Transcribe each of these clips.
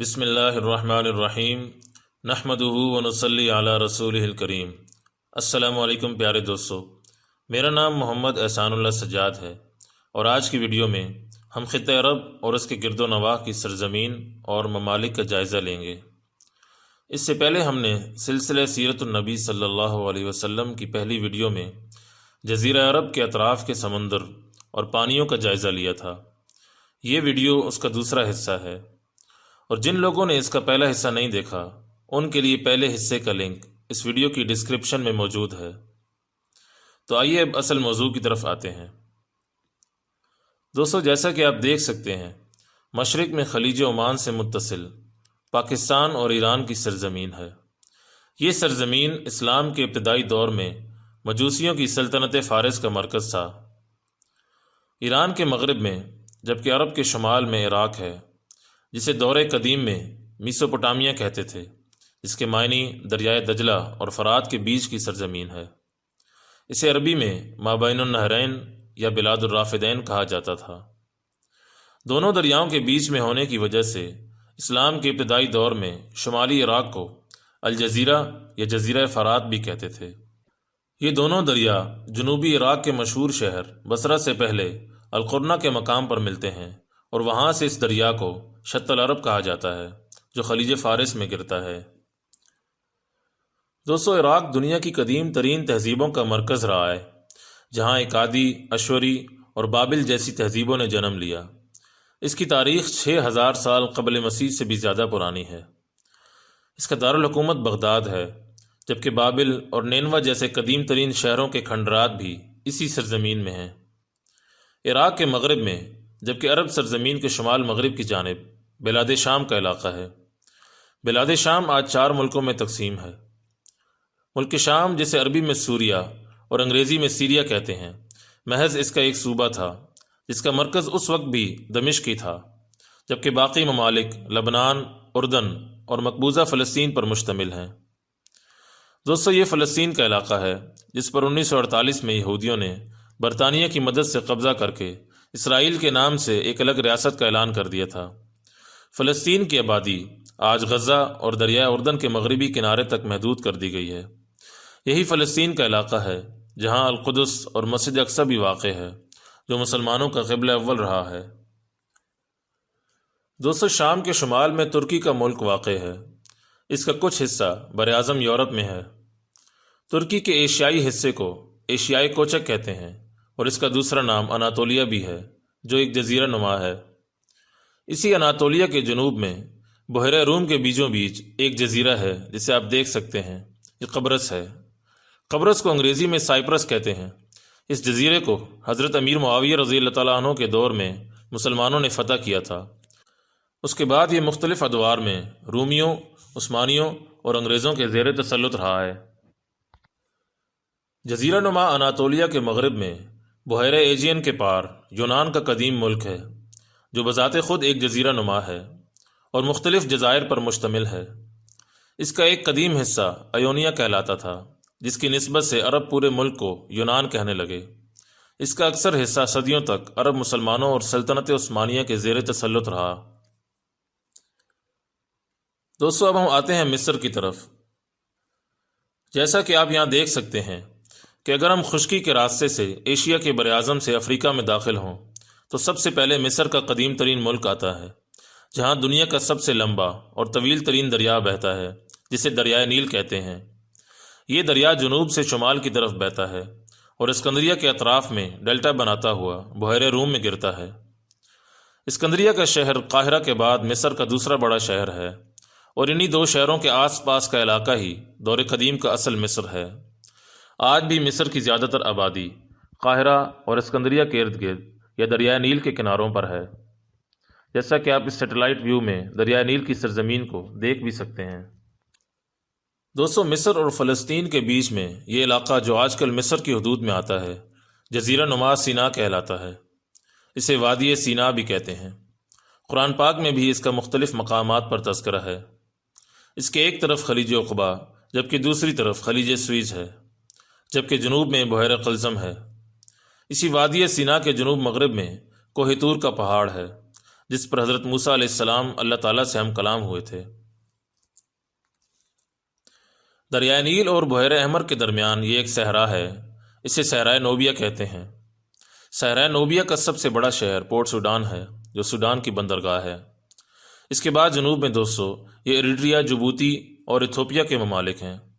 बिसमीम नहमदहू वनसली अला रसूल करीम। असलकम प्यारे दोस्तों। मेरा नाम मोहम्मद एहसानुल्लाह सजाद है। और आज की वीडियो में हम ख़त अरब और उसके गिरदो नवाह की सरजमीन और ममालिक का जायज़ा लेंगे। इससे पहले हमने सिलसिले सीरतुलनबी सल्लल्लाहु अलैहि वसल्लम की पहली वीडियो में जजीरा अरब के अतराफ़ के समंदर और पानियों का जायज़ा लिया था। ये वीडियो उसका दूसरा हिस्सा है। और जिन लोगों ने इसका पहला हिस्सा नहीं देखा, उनके लिए पहले हिस्से का लिंक इस वीडियो की डिस्क्रिप्शन में मौजूद है। तो आइए अब असल मौजू की तरफ़ आते हैं। दोस्तों, जैसा कि आप देख सकते हैं, मशरक़ में खलीज ओमान से मुतसिल पाकिस्तान और ईरान की सरजमीन है। ये सरजमीन इस्लाम के इब्तदाई दौर में मजूसियों की सल्तनत फ़ारस का मरकज़ था। ईरान के मगरब में, जबकि अरब के शुमाल में इराक़ है जिसे दौरे कदीम में मीसोपोटामिया कहते थे, जिसके मायनी दरियाए दजला और फ़रात के बीच की सरजमीन है। इसे अरबी में माबैन नहरैन या बिलादुलराफिदैन कहा जाता था। दोनों दरियाओं के बीच में होने की वजह से इस्लाम के इब्तदाई दौर में शुमाली इराक़ को अलजज़ीरा या जजीरा फ़रात भी कहते थे। ये दोनों दरिया जनूबी इराक़ के मशहूर शहर बसरा से पहले अलकुरना के मकाम पर मिलते हैं और वहाँ से इस दरिया को शतल अरब कहा जाता है, जो खलीज फ़ारस में गिरता है। दोस्तों, इराक़ दुनिया की कदीम तरीन तहजीबों का मरकज़ रहा है, जहाँ एकादी अश्वरी और बाबिल जैसी तहजीबों ने जन्म लिया। इसकी तारीख छः हज़ार साल कबल मसीह से भी ज़्यादा पुरानी है। इसका दारकूमत बगदाद है, जबकि बाबिल और नैनवा जैसे कदीम तरीन शहरों के खंडरात भी इसी सरजमीन में हैं। इराक़ के मगरब में जबकि अरब सरजमीन के शुमाल मगरब की जानब बिलाद शाम का इलाका है। बिलाद शाम आज चार मुल्कों में तकसीम है। मुल्क शाम, जिसे अरबी में सूरिया और अंग्रेज़ी में सीरिया कहते हैं, महज इसका एक सूबा था, जिसका मरकज़ उस वक्त भी दमिश की था, जबकि बाकी ममालिक लबनान, उर्दन और मकबूजा फ़लस्तीन पर मुश्तमिल हैं। दोस्तों, ये फ़लस्तीन का इलाका है, जिस पर उन्नीस सौ अड़तालीस में यहूदियों ने बरतानिया की मदद से कब्ज़ा करके इसराइल के नाम से एक अलग रियासत का ऐलान कर दिया था। फ़लस्तीन की आबादी आज गज़ा और दरिया उर्दन के मगरबी किनारे तक महदूद कर दी गई है। यही फ़लस्तीन का इलाका है, जहाँ अलकुदस और मस्जिद अक्सर भी वाक़ है, जो मुसलमानों का कबल अव्वल रहा है। दोस्तों, शाम के शुमाल में तुर्की का मुल्क वाक़ है। इसका कुछ हिस्सा बर अज़म यूरोप में है। तुर्की के एशियाई हिस्से को एशियाई कोचक कहते हैं। और इसका दूसरा नाम अनातोलिया भी है, जो एक जजीरा नुमा है। इसी अनातोलिया के जनूब में बहरा रूम के बीचों बीच एक जजीरा है, जिसे आप देख सकते हैं। ये कब्रस है। कब्रस को अंग्रेज़ी में साइप्रस कहते हैं। इस जजीरे को हज़रत अमीर मुआविया रज़ी तु के दौर में मुसलमानों ने फ़तह किया था। उसके बाद ये मुख्तलिफ़ अदवार में रूमियों, उस्मानियों और अंग्रेज़ों के जेर तसलुत रहा है। जजीरा नुमा अनातोलिया के मगरब में बहर एजियन के पार यूनान का कदीम मुल्क है, जो बज़ात ख़ुद एक जजीरा नुमा है और मुख्तलिफ़ जज़ायर पर मुश्तमिल है। इसका एक कदीम हिस्सा अयोनिया कहलाता था, जिसकी नस्बत से अरब पूरे मुल्क को यूनान कहने लगे। इसका अक्सर हिस्सा सदियों तक अरब मुसलमानों और सल्तनत उस्मानिया के जेर तसलुत रहा। दोस्तों, अब हम आते हैं मिस्र की तरफ़। जैसा कि आप यहाँ देख सकते हैं कि अगर हम खुशकी के रास्ते से एशिया के बर से अफ्रीका में दाखिल हों तो सबसे पहले मिस्र का कदीम तरीन मुल्क आता है, जहाँ दुनिया का सबसे लंबा और तवील तरीन दरिया बहता है, जिसे दरियाए नील कहते हैं। ये दरिया जनूब से शुमाल की तरफ़ बहता है और इसकंदरिया के अतराफ़ में डेल्टा बनाता हुआ बहर रूम में गिरता है। इसकंदरिया का शहर काहिरा के बाद मिस्र का दूसरा बड़ा शहर है और इन्हीं दो शहरों के आस पास का इलाका ही दौर कदीम का असल मिस्र है। आज भी मिस्र की ज़्यादातर आबादी काहरा और इसकंदरिया के इर्द गिर्द या दरिया नील के किनारों पर है। जैसा कि आप इस सेटेलाइट व्यू में दरिया नील की सरजमीन को देख भी सकते हैं। दोस्तों, मिस्र और फ़लस्तीन के बीच में ये इलाका जो आजकल मिस्र की हदूद में आता है, जजीरा नुमा सीना कहलाता है। इसे वादी सीना भी कहते हैं। कुरान पाक में भी इसका मुख्तलिफ़ मकाम पर तस्करा है। इसके एक तरफ़ खलीज अकबा जबकि दूसरी तरफ़ खलीज स्वीज है। जबकि जनूब में बहर कलज़म है। इसी वादी सीना के जनूब मगरब में कोहतूर का पहाड़ है, जिस पर हज़रत मूसा अलैहिस्सलाम अल्लाह ताला से हम कलाम हुए थे। दरिया नील और बहर अहमर के दरमियान ये एक सहरा है, इसे सहरा नोबिया कहते हैं। सहरा नोबिया का सबसे बड़ा शहर पोर्ट सूडान है, जो सूडान की बंदरगाह है। इसके बाद जनूब में दोस्तों ये एरिट्रिया जबूती और इथोपिया के ममालिक हैं।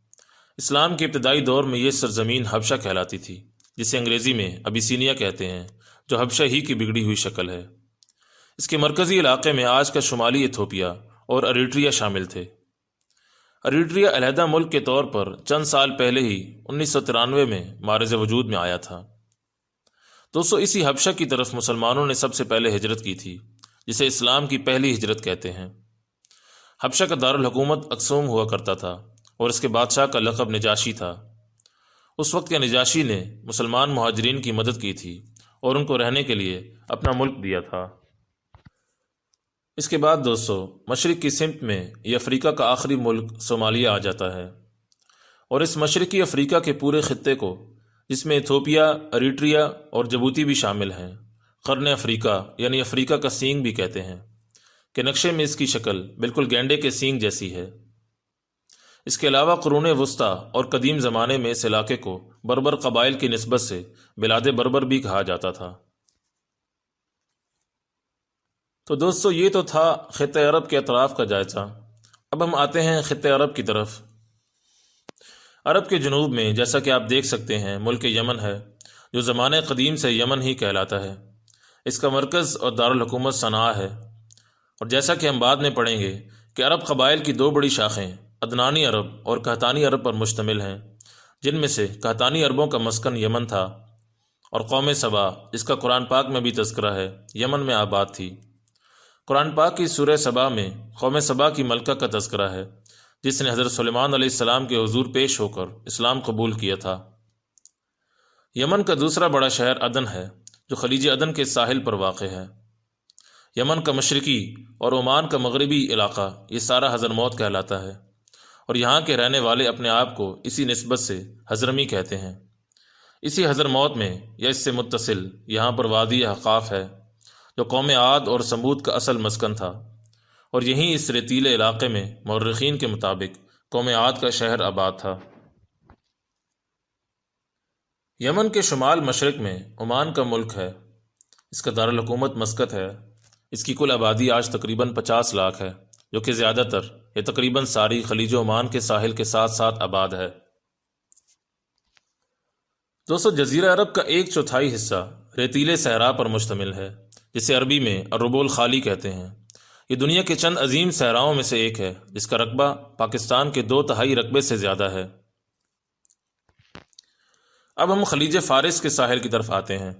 इस्लाम के इब्तदाई दौर में यह सरजमीन हबशा कहलाती थी, जिसे अंग्रेज़ी में अबिसीनिया कहते हैं, जो हबशा ही की बिगड़ी हुई शक्ल है। इसके मरकज़ी इलाके में आज का शुमाली इथोपिया और अरिट्रिया शामिल थे। अरिट्रिया अलहदा मुल्क के तौर पर चंद साल पहले ही उन्नीस सौ तिरानवे में मारज वजूद में आया था। दोस्तों इसी हबशा की तरफ़ मुसलमानों ने सबसे पहले हिजरत की थी, जिसे इस्लाम की पहली हिजरत कहते हैं। हबशा का दारकूमत अक्सोम हुआ करता था। और इसके बादशाह का लकब निजाशी था। उस वक्त के निजाशी ने मुसलमान महाजरीन की मदद की थी और उनको रहने के लिए अपना मुल्क दिया था। इसके बाद दोस्तों, मशरक़ की सिमत में ये अफ्रीका का आखिरी मुल्क सोमालिया आ जाता है और इस मशरक़ी अफ्रीका के पूरे खत्े को, जिसमें इथोपिया अरिट्रिया और जबूती भी शामिल हैं करन अफ्रीका यानी अफ्रीका का सींग भी कहते हैं, कि नक्शे में इसकी शक्ल बिल्कुल गेंडे के सींग जैसी है। इसके अलावा करून वस्ती और कदीम ज़माने में इस इलाके को बरबर कबाइल की नस्बत से बिलाद बरबर भी कहा जाता था। तो दोस्तों, ये तो था ख़त अरब के अतराफ़ का जायज़ा। अब हम आते हैं ख़त अरब की तरफ़। अरब के जनूब में, जैसा कि आप देख सकते हैं, मुल्क यमन है, जो ज़माने कदीम से यमन ही कहलाता है। इसका मरकज़ और दारकूमत सना है। और जैसा कि हम बाद में पढ़ेंगे कि अरब कबाइल की दो बड़ी शाखें अदनानी अरब और कहतानी अरब पर मुश्तमिल हैं, जिनमें से कहतानी अरबों का मस्कन यमन था और कौम सबा जिसका कुरान पाक में भी तस्करा है, यमन में आबाद थी। कुरान पाक की सूर सबा में कौम सबा की मलका का तस्करा है, जिसने हज़रत सलेमान सलाम के हजूर पेश होकर इस्लाम कबूल किया था। यमन का दूसरा बड़ा शहर अदन है, जो खलीज अदन के साहिल पर वाक़ है। यमन का मशरकी और ओमान का मगरबी इलाका, ये सारा हजरमौत कहलाता है। और यहाँ के रहने वाले अपने आप को इसी नस्बत से हजरमी कहते हैं। इसी हजर मौत में या इससे मुतसिल यहाँ पर वादी हकाफ है, जो कौम आद और समूद का असल मस्कन था। और यहीं इस रेतीले इलाके में मौरखीन के मुताबिक कौम आद का शहर आबाद था। यमन के शुमाल मशरक में ओमान का मुल्क है। इसका दारकूमत मस्कत है। इसकी कुल आबादी आज तकरीबन पचास लाख है, जो कि ज़्यादातर ये तकरीबन सारी खलीज ओमान के साहिल के साथ साथ आबाद है। दोस्तों, जजीरा अरब का एक चौथाई हिस्सा रेतीले सहरा पर मुश्तमिल है, जिसे अरबी में अरबोल खाली कहते हैं। ये दुनिया के चंद अजीम सहराओं में से एक है, जिसका रकबा पाकिस्तान के दो तहाई रकबे से ज़्यादा है। अब हम खलीज फ़ारिस के साहिल की तरफ़ आते हैं।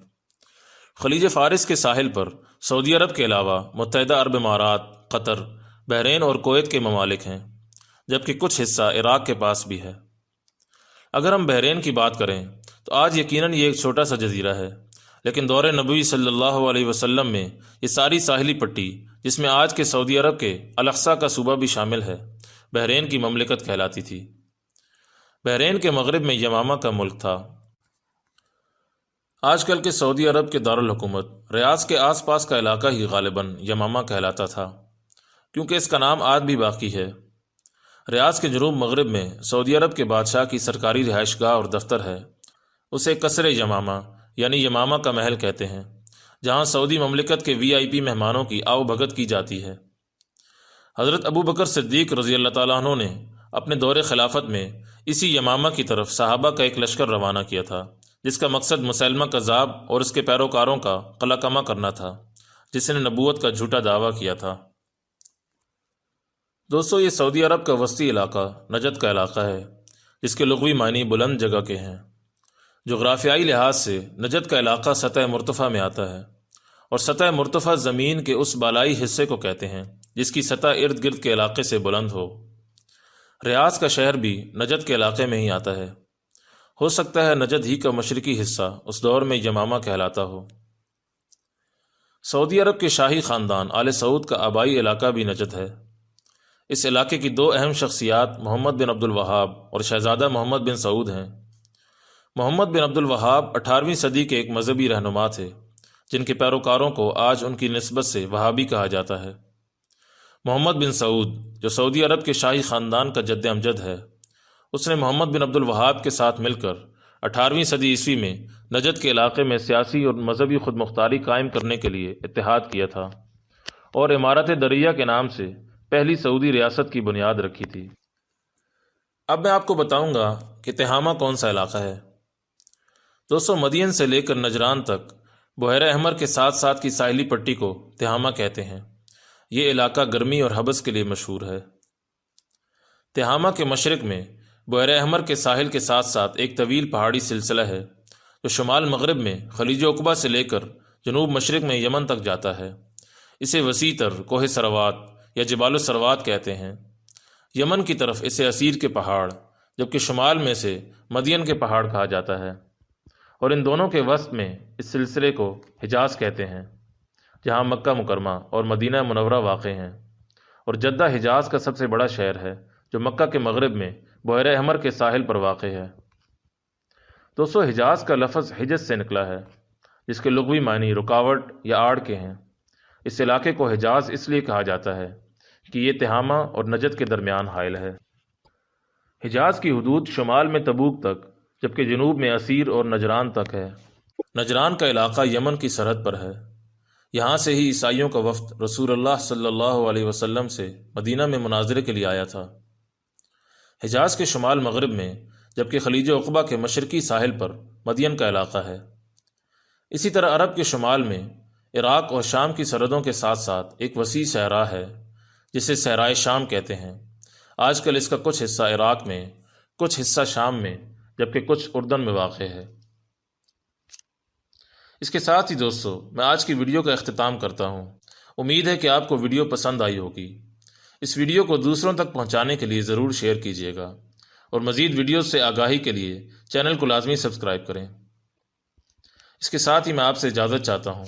खलीज फ़ारिस के साहिल पर सऊदी अरब के अलावा मुतहदा अरब इमारात, कतर बहरीन और कोत के ममालिक हैं, जबकि कुछ हिस्सा इराक़ के पास भी है। अगर हम बहरीन की बात करें तो आज यकीनन ये एक छोटा सा जजीरा है, लेकिन दौर नबी सल्लल्लाहु अलैहि वसल्लम में ये सारी साहली पट्टी, जिसमें आज के सऊदी अरब के अलक्सा का सूबा भी शामिल है, बहरीन की ममलिकत कहलाती थी। बहरीन के मगरब में यमामा का मुल्क था। आजकल के सऊदी अरब के दारकूमत रियाज के आसपास का इलाका ही गालिबा यमामा कहलाता था। क्योंकि इसका नाम आज भी बाकी है। रियाज के जनूब मगरब में सऊदी अरब के बादशाह की सरकारी रिहाइशगाह और दफ्तर है। उसे कसर यमामा, यानी यमामा का महल कहते हैं, जहाँ सऊदी ममलिकत के वी आई पी मेहमानों की आओ भगत की जाती है। हज़रत अबू बकर सिद्दीक रज़ी अल्लाह तु ने अपने दौरे खिलाफत में इसी यमामा की तरफ़ सहाबा का एक लश्कर रवाना किया था, जिसका मकसद मुसलमा कज़ाब और उसके पैरोकारों का कलाकमा करना था, जिसने नबूत का झूठा दावा किया था। दोस्तों, ये सऊदी अरब का वस्ती इलाका नजद का इलाका है, जिसके लगवी मानी बुलंद जगह के हैं। जोग्राफियाई लिहाज से नजद का इलाका सतह मुरतफ़ा में आता है और सतह मुरतफ़ा ज़मीन के उस बालाई हिस्से को कहते हैं, जिसकी सतह इर्द गिर्द के इलाके से बुलंद हो। रियाज का शहर भी नजद के इलाके में ही आता है। हो सकता है नजद ही का मशरकी हिस्सा उस दौर में यमामा कहलाता हो। सऊदी अरब के शाही ख़ानदान आल सऊद का आबाई इलाका भी नजद है। इस इलाके की दो अहम शख्सियात मोहम्मद बिन अब्दुल वहाब और शहजादा मोहम्मद बिन सऊद हैं। मोहम्मद बिन अब्दुल वहाब अठारहवीं सदी के एक मजहबी रहनुमा थे, जिनके पैरोकारों को आज उनकी नस्बत से वहाबी कहा जाता है। मोहम्मद बिन सऊद, जो सऊदी अरब के शाही ख़ानदान का जद्द अमजद है, उसने मोहम्मद बिन अब्दुल वहाब के साथ मिलकर अठारहवीं सदी ईस्वी में नजद के इलाके में सियासी और मजहबी खुद मुख्तारी कायम करने के लिए इतिहाद किया था और इमारत दरिया के नाम से पहली सऊदी रियासत की बुनियाद रखी थी। अब मैं आपको बताऊँगा कि तिहामा कौन सा इलाका है। दोस्तों, मदियन से लेकर नजरान तक बहर अहमर के साथ साथ की साहिली पट्टी को तिहामा कहते हैं। ये इलाका गर्मी और हबस के लिए मशहूर है। तिहामा के मशरक में बहर अहमर के साहिल के साथ साथ एक तवील पहाड़ी सिलसिला है, जो शुमाल मगरब में खलीज उकबा से लेकर जनूब मशरक में यमन तक जाता है। इसे वसी तर कोह सरवात या जबाल सरवात कहते हैं। यमन की तरफ़ इसे असीर के पहाड़, जबकि शुमाल में से मदियन के पहाड़ कहा जाता है। और इन दोनों के वस्त में इस सिलसिले को हिजाज कहते हैं, जहाँ मक्का मुकरमा और मदीना मुनवरा वाक़ हैं। और जद्दा हिजाज का सबसे बड़ा शहर है, जो मक्का के मगरब में बहर अहमर के साहिल पर वाक़ है। दोस्तों, हिजाज का लफज हिजत से निकला है, जिसके लघवी मानी रुकावट या आड़ के हैं। इस इलाके को हिजाज इसलिए कहा जाता है कि ये तिहामा और नजद के दरमियान हायल है। हिजाज की हदूद शुमाल में तबूक तक, जबकि जनूब में असीर और नजरान तक है। नजरान का इलाका यमन की सरहद पर है। यहाँ से ही ईसाइयों का वफ्द रसूल अल्लाह सल्लल्लाहु अलैहि वसल्लम से मदीना में मुनाजरे के लिए आया था। हिजाज के शुमाल मगरब में, जबकि खलीज उकबा के मशरकी साहिल पर मदियन का इलाका है। इसी तरह अरब के शुमाल में इराक़ और शाम की सरहदों के साथ साथ एक वसी सहरा है, जिसे सहराए शाम कहते हैं। आजकल इसका कुछ हिस्सा इराक़ में, कुछ हिस्सा शाम में, जबकि कुछ उर्दन में वाक़ है। इसके साथ ही दोस्तों, मैं आज की वीडियो का अख्ताम करता हूँ। उम्मीद है कि आपको वीडियो पसंद आई होगी। इस वीडियो को दूसरों तक पहुँचाने के लिए ज़रूर शेयर कीजिएगा। और मज़ीद वीडियो से आगाही के लिए चैनल को लाजमी सब्सक्राइब करें। इसके साथ ही मैं आपसे इजाज़त चाहता हूँ।